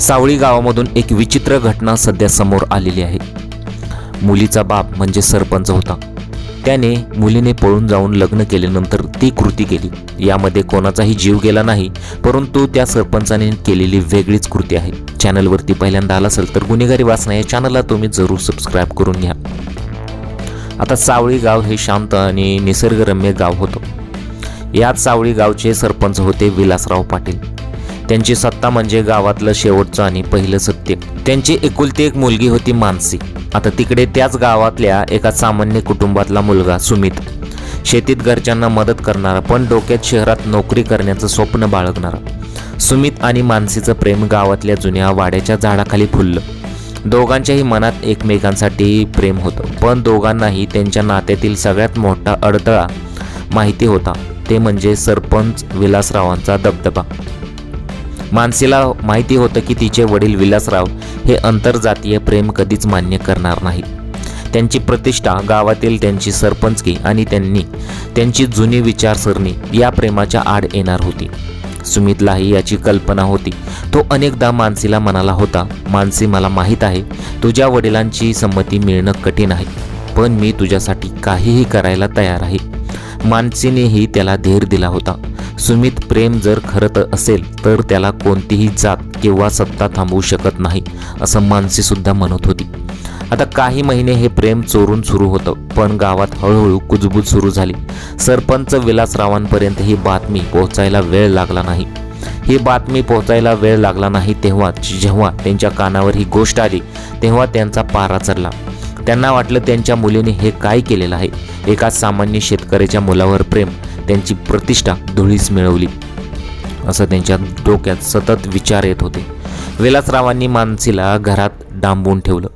सावळी गावामधून एक विचित्र घटना सध्या समोर आलेली आहे. मुलीचा बाप म्हणजे सरपंच होता. त्याने मुलीने पळून जाऊन लग्न केल्यानंतर ती कृती केली. यामध्ये कोणाचाही जीव गेला नाही परंतु त्या सरपंचाने केलेली वेगळीच कृती आहे. चॅनलवरती पहिल्यांदा आला असेल तर गुन्हेगारी वाचना या चॅनलला तुम्ही जरूर सबस्क्राईब करून घ्या. आता सावळी गाव हे शांत आणि निसर्गरम्य गाव होतं. याच सावळी गावचे सरपंच होते विलासराव पाटील. त्यांची सत्ता म्हणजे गावातलं शेवटचं आणि पहिलं सत्य. त्यांची एकुलती एक मुलगी होती मानसी. आता तिकडे त्याच गावातल्या एका सामान्य कुटुंबातला मुलगा सुमित. शेतीत घरच्यांना मदत करणारा पण डोक्यात शहरात नोकरी करण्याचं स्वप्न बाळगणारा. सुमित आणि मानसीचं प्रेम गावातल्या जुन्या वाड्याच्या झाडाखाली फुललं. दोघांच्याही मनात एकमेकांसाठी प्रेम होतं पण दोघांनाही त्यांच्या नात्यातील सगळ्यात मोठा अडथळा माहिती होता. ते म्हणजे सरपंच विलासरावांचा दबदबा. मानसीला माहिती होतं की तिचे वडील विलासराव हे आंतरजातीय प्रेम कधीच मान्य करणार नाही त्यांची प्रतिष्ठा गावातील त्यांची सरपंचकी आणि त्यांनी त्यांची जुनी विचारसरणी या प्रेमाच्या आड येणार होती. सुमितलाही याची कल्पना होती. तो अनेकदा मानसीला म्हणाला होता मानसी मला माहीत आहे तुझ्या वडिलांची संमती मिळणं कठीण आहे पण मी तुझ्यासाठी काहीही करायला तयार आहे. मानसीनेही त्याला धीर दिला होता. सुमित प्रेम जर खरं असेल तर त्याला कोणतीही जात किंवा सत्ता थांबवू शकत नाही असं मानसी सुद्धा म्हणत होती. आता काही महिने हे प्रेम चोरून सुरू होतं पण गावात हळूहळू कुजबूज सुरू झाली. सरपंच विलासरावांपर्यंत ही बातमी पोहोचायला वेळ लागला नाही. ही बातमी पोहोचायला वेळ लागला नाही तेव्हा जेव्हा त्यांच्या कानावर ही गोष्ट आली तेव्हा त्यांचा पारा चढला. त्यांना वाटलं त्यांच्या मुलीने हे काय केलेलं आहे? एका सामान्य शेतकऱ्याच्या मुलावर प्रेम. त्यांची प्रतिष्ठा धुळीस मिळवली. असं त्यांच्या डोक्यात सतत विचार येत होते. विलासरावांनी मानसीला घरात डांबून ठेवलं.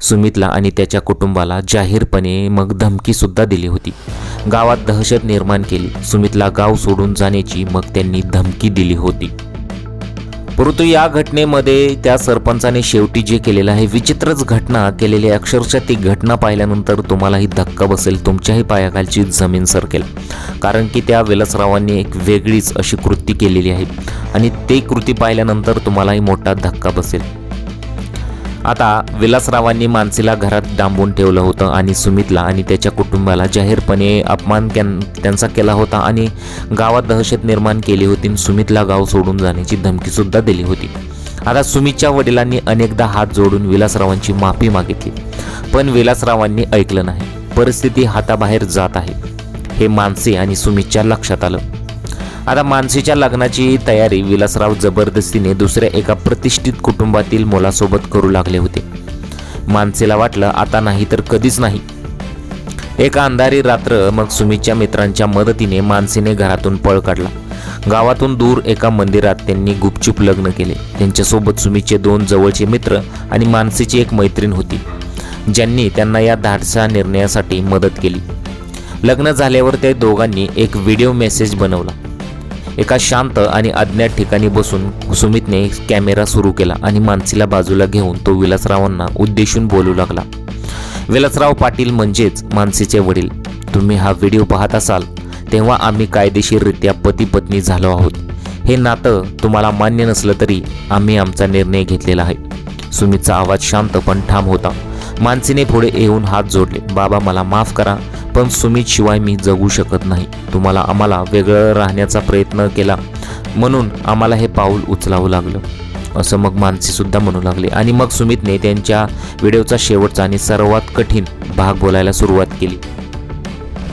सुमितला आणि त्याच्या कुटुंबाला जाहीरपणे मग धमकीसुद्धा दिली होती. गावात दहशत निर्माण केली. सुमितला गाव सोडून जाण्याची मग त्यांनी धमकी दिली होती. परंतु या घटनेमध्ये त्या सरपंचाने शेवटी जे केलेलं आहे विचित्रच घटना केलेली आहे. अक्षरशः ती घटना पाहिल्यानंतर तुम्हालाही धक्का बसेल तुमच्याही पायाखालची जमीन सरकेल. कारण की त्या विलासरावांनी एक वेगळीच अशी कृती केलेली आहे. आणि ते कृती पाहिल्यानंतर तुम्हालाही मोठा धक्का बसेल. आता विलासरावांनी मानसीला घरात डांबून ठेवलं होतं आणि सुमितला आणि त्याच्या कुटुंबाला जाहीरपणे अपमान त्यां- त्यांचा केला होता आणि गावात दहशत निर्माण केली होती आणि सुमितला गाव सोडून जाण्याची धमकीसुद्धा दिली होती. आता सुमितच्या वडिलांनी अनेकदा हात जोडून विलासरावांची माफी मागितली पण विलासरावांनी ऐकलं नाही. परिस्थिती हाताबाहेर जात आहे. हे मानसी आणि सुमितच्या लक्षात आलं. आता मानसीच्या लग्नाची तयारी विलासराव जबरदस्तीने दुसऱ्या एका प्रतिष्ठित कुटुंबातील मुलासोबत करू लागले होते. मानसीला वाटलं आता नाही तर कधीच नाही. एका अंधारी रात्र मग सुमितच्या मित्रांच्या मदतीने मानसीने घरातून पळ काढला. गावातून दूर एका मंदिरात त्यांनी गुपचूप लग्न केले. त्यांच्यासोबत सुमितचे दोन जवळचे मित्र आणि मानसीची एक मैत्रीण होती ज्यांनी त्यांना या धाडसा निर्णयासाठी मदत केली. लग्न झाल्यावर त्या दोघांनी एक व्हिडिओ मेसेज बनवला. एका शांत आणि अज्ञात ठिकाणी बसून सुमितने कॅमेरा सुरू केला आणि मानसीला बाजूला घेऊन तो विलासरावांना उद्देशून बोलू लागला. विलासराव पाटील म्हणजेच मानसीचे वडील. तुम्ही हा व्हिडिओ पाहत असाल तेव्हा आम्ही कायदेशीररित्या पती पत्नी झालो आहोत. हे नातं तुम्हाला मान्य नसलं तरी आम्ही आमचा निर्णय घेतलेला आहे. सुमितचा आवाज शांत पण ठाम होता. मानसीने पुढे येऊन हात जोडले. बाबा मला माफ करा. पण सुमित शिवाय मी जगू शकत नाही. तुम्हाला आम्हाला वेगळं राहण्याचा प्रयत्न केला. म्हणून आम्हाला हे पाऊल उचलावं लागलं. असं मग मानसीसुद्धा म्हणू लागले. आणि मग सुमितने त्यांच्या व्हिडिओचा शेवटचा आणि सर्वात कठीण भाग बोलायला सुरुवात केली.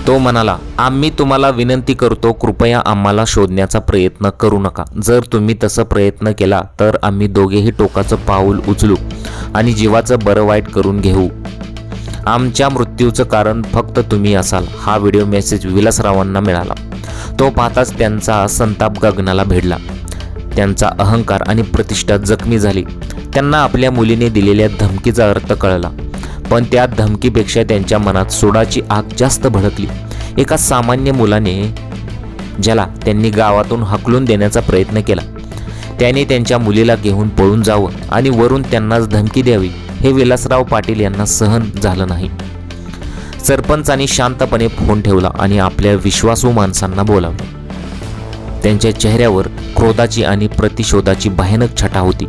तो म्हणाला आम्ही तुम्हाला विनंती करतो कृपया आम्हाला शोधण्याचा प्रयत्न करू नका. जर तुम्ही तसं प्रयत्न केला तर आम्ही दोघेही टोकाचं पाऊल उचलू आणि जीवाचं बरं वाईट करून घेऊ. आमच्या मृत्यूचं कारण फक्त तुम्ही असाल. हा व्हिडिओ मेसेज विलासरावांना मिळाला. तो पाहताच त्यांचा संताप गगनाला भिडला. त्यांचा अहंकार आणि प्रतिष्ठा जखमी झाली. त्यांना आपल्या मुलीने दिलेल्या धमकीचा अर्थ कळला. पण त्या धमकीपेक्षा त्यांच्या मनात सोडाची आग जास्त भडकली. एका सामान्य मुलाने ज्याला त्यांनी गावातून हकलून देण्याचा प्रयत्न केला त्याने त्यांच्या मुलीला घेऊन पळून जावं आणि वरून त्यांनाच धमकी द्यावी. हे विलासराव पाटील यांना सहन झालं नाही. सरपंचांनी शांतपणे फोन ठेवला आणि आपल्या विश्वासू माणसांना बोलावलं. त्यांच्या चेहऱ्यावर क्रोधाची आणि प्रतिशोधाची भयानक छटा होती.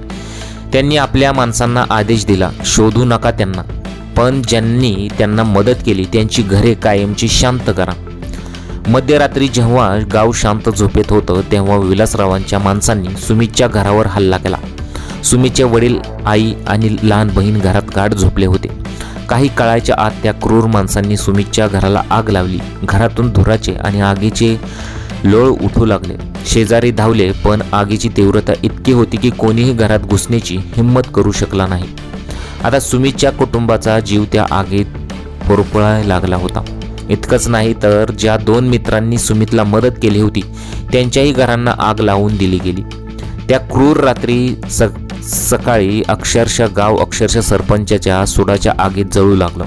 त्यांनी आपल्या माणसांना आदेश दिला शोधू नका त्यांना. पण ज्यांनी त्यांना मदत केली त्यांची घरे कायमची शांत करा. मध्यरात्री जेव्हा गाव शांत झोपेत होतं तेव्हा विलासरावांच्या माणसांनी सुमितच्या घरावर हल्ला केला. सुमितचे वडील आई आणि लहान बहीण घरात गाढ झोपले होते. काही काळाच्या आत त्या क्रूर माणसांनी सुमितच्या घराला आग लावली. घरातून धुराचे आणि आगीचे लोळ उठू लागले. शेजारी धावले पण आगीची तीव्रता इतकी होती की कोणीही घरात घुसण्याची हिंमत करू शकला नाही. आता सुमितच्या कुटुंबाचा जीव त्या आगीत होरपळायला लागला होता. इतकंच नाही तर ज्या दोन मित्रांनी सुमितला मदत केली होती त्यांच्याही घरांना आग लावून दिली गेली. त्या क्रूर रात्री सग सकाळी अक्षरशः गाव अक्षरशः सरपंचाच्या सुडाच्या आगीत जळू लागलं.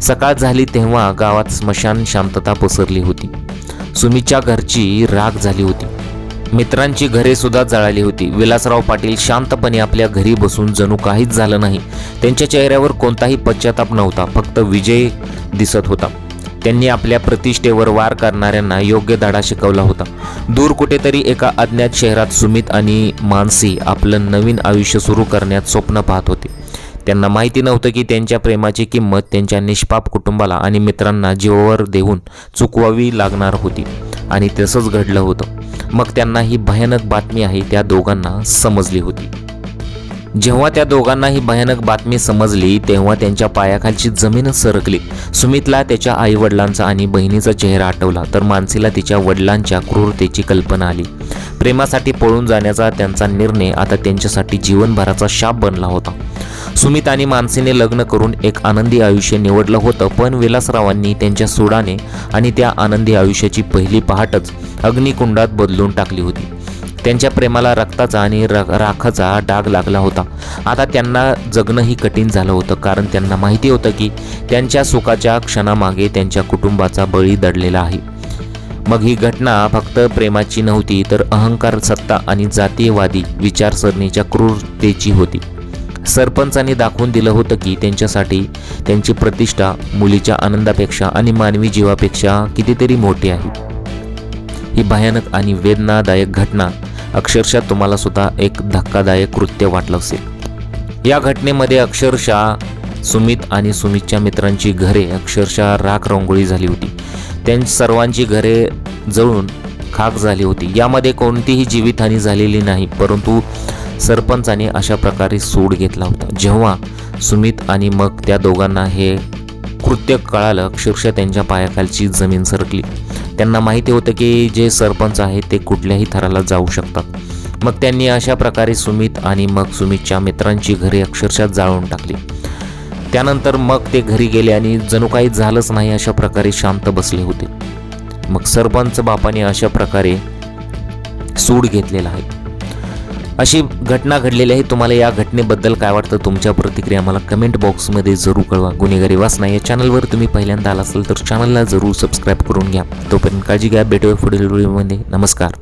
सकाळ झाली तेव्हा गावात स्मशान शांतता पसरली होती. सुमीच्या घरची राग झाली होती. मित्रांची घरे सुद्धा जळाली होती. विलासराव पाटील शांतपणे आपल्या घरी बसून जणू काहीच झालं नाही. त्यांच्या चेहऱ्यावर कोणताही पश्चाताप नव्हता. फक्त विजय दिसत होता. त्यांनी आपल्या प्रतिष्ठेवर वार करणाऱ्यांना योग्य धडा शिकवला होता. दूर कुठेतरी एका अज्ञात शहरात सुमित आणि मानसी आपलं नवीन आयुष्य सुरू करण्यात स्वप्न पाहत होते. त्यांना माहिती नव्हतं की त्यांच्या प्रेमाची किंमत त्यांच्या निष्पाप कुटुंबाला आणि मित्रांना जीवावर देऊन चुकवावी लागणार होती आणि तसंच घडलं होतं. मग त्यांना ही भयानक बातमी आहे त्या दोघांना समजली होती. जेव्हा त्या दोघांना ही भयानक बातमी समजली तेव्हा त्यांच्या पायाखालची जमीनच सरकली. सुमितला त्याच्या आईवडिलांचा आणि बहिणीचा चेहरा आठवला तर मानसीला तिच्या वडिलांच्या क्रूरतेची कल्पना आली. प्रेमासाठी पळून जाण्याचा त्यांचा निर्णय आता त्यांच्यासाठी जीवनभराचा शाप बनला होता. सुमित आणि मानसीने लग्न करून एक आनंदी आयुष्य निवडलं होतं पण विलासरावांनी त्यांच्या सुडाने आणि त्या आनंदी आयुष्याची पहिली पहाटच अग्निकुंडात बदलून टाकली होती. त्यांच्या प्रेमाला रक्ताचा आणि र राखाचा डाग लागला होता. आता त्यांना जगणंही कठीण झालं होतं कारण त्यांना माहिती होतं की त्यांच्या सुखाच्या क्षणामागे त्यांच्या कुटुंबाचा बळी दडलेला आहे. मग ही घटना फक्त प्रेमाची नव्हती तर अहंकार सत्ता आणि जातीयवादी विचारसरणीच्या क्रूरतेची होती. सरपंचांनी दाखवून दिलं होतं की त्यांच्यासाठी त्यांची प्रतिष्ठा मुलीच्या आनंदापेक्षा आणि मानवी जीवापेक्षा कितीतरी मोठी आहे. ही भयानक आणि वेदनादायक घटना अक्षरशः तुम्हाला सुद्धा एक धक्कादायक कृत्य वाटलं असेल. या घटनेमध्ये अक्षरशः सुमित आणि सुमितच्या मित्रांची घरे अक्षरशः राख रंगोळी झाली होती. त्यांची सर्वांची घरे जळून खाक झाली होती. यामध्ये कोणतीही जीवितहानी झालेली नाही परंतु सरपंचाने अशा प्रकारे सूड घेतला होता. जेव्हा सुमित आणि मग त्या दोघांना हे कृत्य कळालं अक्षरशः त्यांच्या पायाखालची जमीन सरकली. त्यांना माहिती होतं की जे सरपंच आहेत ते कुठल्याही थराला जाऊ शकतात. मग त्यांनी अशा प्रकारे सुमित आणि मग सुमितच्या मित्रांची घरे अक्षरशः जाळून टाकली. त्यानंतर मग ते घरी गेले आणि जणू काही झालंच नाही अशा प्रकारे शांत बसले होते. मग सरपंच बापाने अशा प्रकारे सूड घेतलेला आहे. अशी घटना घडलेली आहे. तुम्हाला या घटनेबद्दल काय वाटतं? तुमच्या प्रतिक्रिया मला कमेंट बॉक्समध्ये जरूर कळवा. गुन्हेगारी वाचना या चॅनलवर तुम्ही पहिल्यांदा आला असाल तर चॅनलला जरूर सबस्क्राईब करून घ्या. तोपर्यंत काळजी घ्या. भेटूया पुढील व्हिडिओमध्ये नमस्कार.